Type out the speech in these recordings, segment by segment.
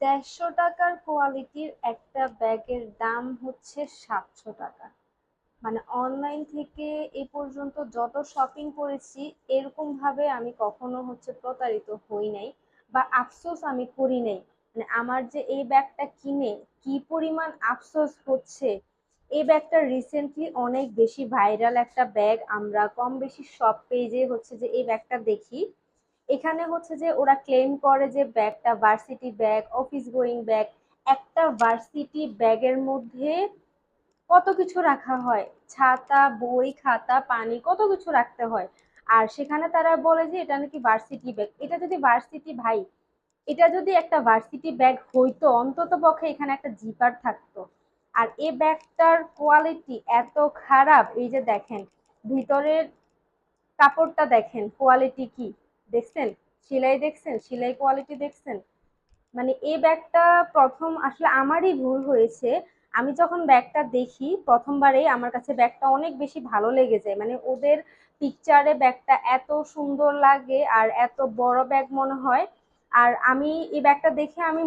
দেড়শো টাকার কোয়ালিটির একটা ব্যাগের দাম হচ্ছে সাতশো টাকা। মানে অনলাইন থেকে এ পর্যন্ত যত শপিং করেছি, এরকম ভাবে আমি কখনো হচ্ছে প্রতারিত হই নাই বা আফসোস আমি করি নাই। মানে আমার যে এই ব্যাগটা কিনে কি পরিমাণ আফসোস হচ্ছে এই ব্যাগটা রিসেন্টলি অনেক বেশি ভাইরাল একটা ব্যাগ। আমরা কম বেশি সব পেজে হচ্ছে যে এই ব্যাগটা দেখি। এখানে হচ্ছে যে ওরা ক্লেম করে যে ব্যাগটা varsity bag office going bag একটা ভার্সিটি ব্যাগের মধ্যে কত কিছু রাখা হয়। ছাতা, বই, খাতা, পানি, কত কিছু রাখতে হয়। আর সেখানে তারা বলে যে এটা নাকি ভার্সিটি ব্যাগ এটা যদি ভার্সিটি ভাই, এটা যদি একটা ভার্সিটি ব্যাগ হইতো, অন্তত পক্ষে এখানে একটা জিপার থাকতো। আর এ ব্যাগটার কোয়ালিটি এত খারাপ, এই যে দেখেন, ভিতরের কাপড়টা দেখেন কোয়ালিটি কি? দেখছেন? সেলাই দেখছেন? সেলাই কোয়ালিটি দেখছেন? মানে এই ব্যাগটা প্রথম আসলে আমারই ভুল হয়েছে। আমি যখন ব্যাগটা দেখি, প্রথমবারেই আমার কাছে ব্যাগটা অনেক বেশি ভালো লেগে যায়। মানে ওদের পিকচারে ব্যাগটা এত সুন্দর লাগে আর এত বড় ব্যাগ মনে হয়। আর আমি এই ব্যাগটা দেখে আমি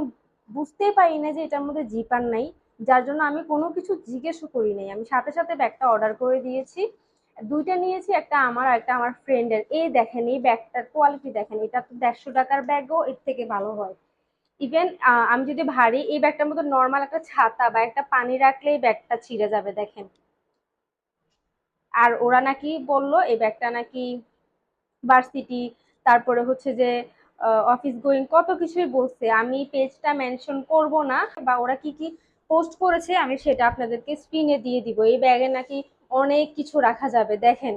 বুঝতেই পারি না যে এটার মধ্যে জিপার নাই। যার জন্য আমি কোনো কিছু জিজ্ঞেসও করি নাই। আমি সাথে সাথে ব্যাগটা অর্ডার করে দিয়েছি। দুইটা নিয়েছি, একটা আমার আর একটা আমার ফ্রেন্ডের এই দেখেন, এই ব্যাগটার কোয়ালিটি দেখেন, এটা তো দেড়শো টাকার ব্যাগও এর থেকে ভালো হয়। ইভেন আমি যদি ভারী, এই ব্যাগটার মতো নর্মাল একটা ছাতা বা একটা পানি রাখলে এই ব্যাগটা ছিঁড়ে যাবে, দেখেন। আর ওরা নাকি বলল, এই ব্যাগটা নাকি ভার্সিটি তারপরে হচ্ছে যে অফিস গোয়িং কত কিছুই বলছে। আমি পেজটা মেনশন করব না, বা ওরা কি কি পোস্ট করেছে, আমি সেটা আপনাদেরকে স্ক্রিনে দিয়ে দিব। এই ব্যাগে নাকি অনেক কিছু রাখা যাবে, দেখেন।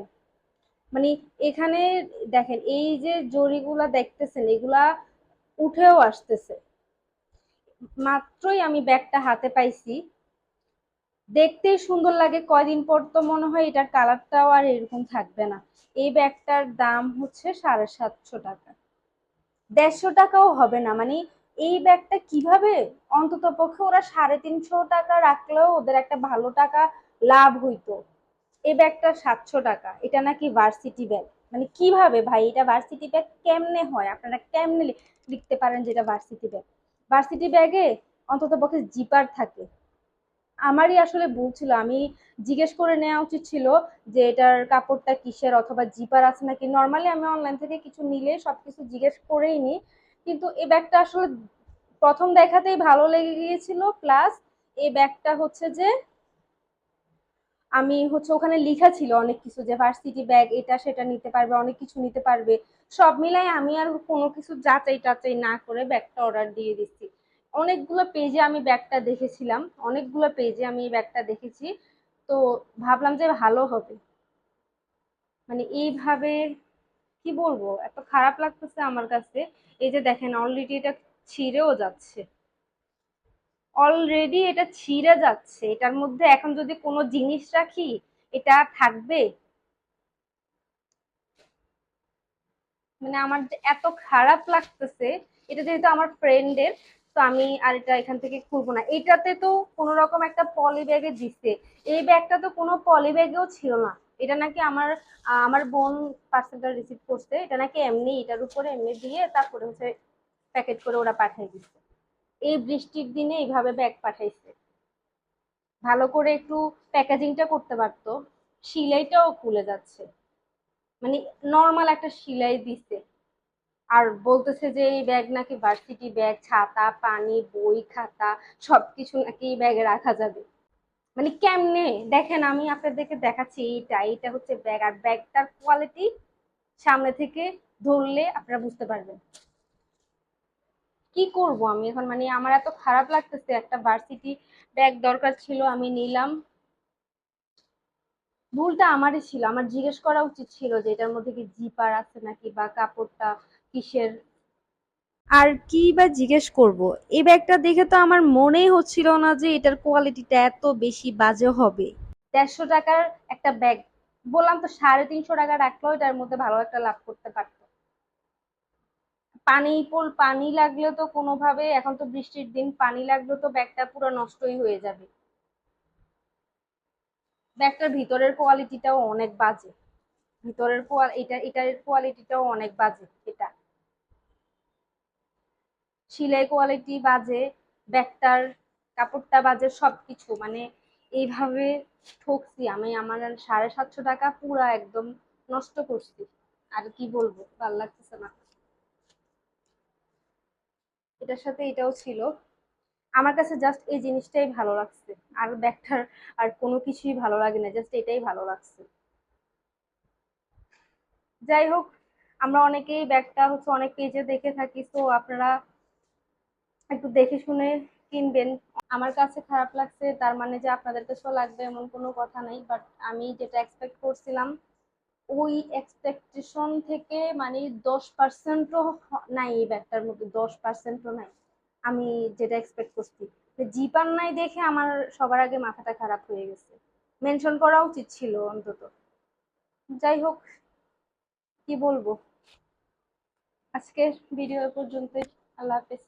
মানে এখানে দেখেন, এই যে জরিগুলা দেখতেছেন, এগুলা উঠেও আসতেছে। মাত্রই আমি ব্যাগটা হাতে পাইছি। দেখতেই সুন্দর লাগে, কয়দিন পর তো মনে হয় এটার কালারটাও আর এরকম থাকবে না। এই ব্যাগটার দাম হচ্ছে সাড়ে সাতশো টাকা। দেড়শো টাকাও হবে না মানে এই ব্যাগটা কীভাবে? অন্তত পক্ষে ওরা সাড়ে তিনশো টাকা রাখলেও ওদের একটা ভালো টাকা লাভ হইতো। এই ব্যাগটা সাতশো টাকা। এটা নাকি ভার্সিটি ব্যাগ মানে কীভাবে ভাই? এটা ভার্সিটি ব্যাগ কেমনে হয়? আপনারা কেমনে লিখতে পারেন যে এটা ভার্সিটি ব্যাগ ভার্সিটি ব্যাগে অন্তত পক্ষে জিপার থাকে। আমারই আসলে ভুল ছিল। আমি জিজ্ঞেস করে নেওয়া উচিত ছিল যে এটার কাপড়টা কিসের অথবা জিপার আছে নাকি? নর্মালি আমি অনলাইন থেকে কিছু নিলে সব কিছু জিজ্ঞেস করেই নিই। কিন্তু এই ব্যাগটা আসলে প্রথম দেখাতেই ভালো লেগে গিয়েছিল। প্লাস এই ব্যাগটা হচ্ছে যে আমি হচ্ছে ওখানে লিখা ছিল অনেক কিছু যে ভার্সিটি ব্যাগ এটা সেটা নিতে পারবে, অনেক কিছু নিতে পারবে। সব মিলাই আমি আর কোনো কিছু যাচাই টাচাই না করে ব্যাগটা অর্ডার দিয়ে দিচ্ছি। অনেকগুলো পেজে আমি ব্যাগটা দেখেছিলাম, অনেকগুলো পেজে আমি এই ব্যাগটা দেখেছি। তো ভাবলাম যে ভালো হবে। মানে এইভাবে কি বলব? এত খারাপ লাগতেছে আমার কাছে। এই যে দেখেন অলরেডি এটা ছিঁড়েও যাচ্ছে। অলরেডি এটা ছিঁড়ে যাচ্ছে। এটার মধ্যে এখন যদি কোনো জিনিস রাখি, এটা থাকবে? মানে আমার এত খারাপ লাগতেছে, এটা যেহেতু আমার ফ্রেন্ডের তো আমি আর এটা এখান থেকে খুলবো না। এটাতে তো কোনো রকম একটা পলি ব্যাগে দিচ্ছে এই ব্যাগটা তো কোনো পলি ব্যাগেও ছিল না। এটা নাকি আমার আমার বোন পার্সেলটা রিসিভ করছে। এটা নাকি এমনি এটার উপরে এমনি দিয়ে তারপরে হচ্ছে প্যাকেট করে ওরা পাঠিয়ে দিচ্ছে। এই বৃষ্টির দিনে এইভাবে ব্যাগ পাঠাইছে। ভালো করে একটু প্যাকেজিংটা করতে পারতো। সিলাইটাও খুলে যাচ্ছে। মানে নর্মাল একটা সিলাই দিচ্ছে আর বলতেছে যে এই ব্যাগ নাকি ভার্সিটি ব্যাগ ছাতা, পানি, বই, খাতা, সবকিছু নাকি এই ব্যাগে রাখা যাবে। মানে কেমনে? দেখেন, আমি আপনাদেরকে দেখাচ্ছি এইটা। এইটা হচ্ছে ব্যাগ আর ব্যাগটার কোয়ালিটি সামনে থেকে ধরলে আপনারা বুঝতে পারবেন। কি করব আমি এখন? মানে আমার এত খারাপ লাগতেছে। একটা ভার্সিটি ব্যাগ দরকার ছিল আমি নিলাম। ভুলটা আমারই ছিল। আমার জিজ্ঞেস করা উচিত ছিল যে এটার মধ্যে কি জিপার আছে নাকি বা কাপড়টা কিসের? আর কি বা জিজ্ঞেস করব? এই ব্যাগটা দেখে তো আমার মনেই হচ্ছিল না যে এটার কোয়ালিটিটা এত বেশি বাজে হবে। দেড়শো টাকার একটা ব্যাগ বললাম তো সাড়ে তিনশো টাকা রাখলেও এটার মধ্যে ভালো একটা লাভ করতে পারতো পানি পোল পানি লাগলে তো কোনোভাবে, এখন তো বৃষ্টির দিন, পানি লাগলে তো ব্যাগটা পুরো নষ্টই হয়ে যাবে। ব্যাগটার ভিতরের কোয়ালিটিটাও অনেক বাজে। ভিতরের এটা, এটার কোয়ালিটিটাও অনেক বাজে, এটা। সিলাই কোয়ালিটি বাজে, ব্যাগটার কাপড়টা বাজে, সবকিছু। মানে এইভাবে ঠকছি আমি, আমার সাড়ে সাতশো টাকা পুরা একদম নষ্ট করছি। আর কি বলব, ভালো লাগতেছে না। এটার সাথে এটাও ছিল। আমার কাছে জাস্ট এই জিনিসটাই ভালো লাগছে। আর ব্যাগটার আর কোনো কিছুই ভালো লাগে না জাস্ট এটাই ভালো লাগছে। যাই হোক, আমরা অনেকেই ব্যাগটা হচ্ছে অনেক পেজে দেখে থাকি, তো আপনারা একটু দেখে শুনে কিনবেন। আমার কাছে খারাপ লাগছে, তার মানে যে আপনাদের কাছেও লাগবে এমন কোনো কথা নাই বাট আমি যেটা এক্সপেক্ট করছিলাম ওই এক্সপেকটেশন থেকে মানে দশ পার্সেন্টও নাই এই ব্যাগটার মধ্যে, দশ পার্সেন্টও নাই। আমি যেটা এক্সপেক্ট করছি। জিপার নাই দেখে আমার সবার আগে মাথাটা খারাপ হয়ে গেছে। মেনশন করা উচিত ছিল অন্তত। যাই হোক, কি বলব? আজকের ভিডিও পর্যন্তই। আল্লাহ হাফেজ।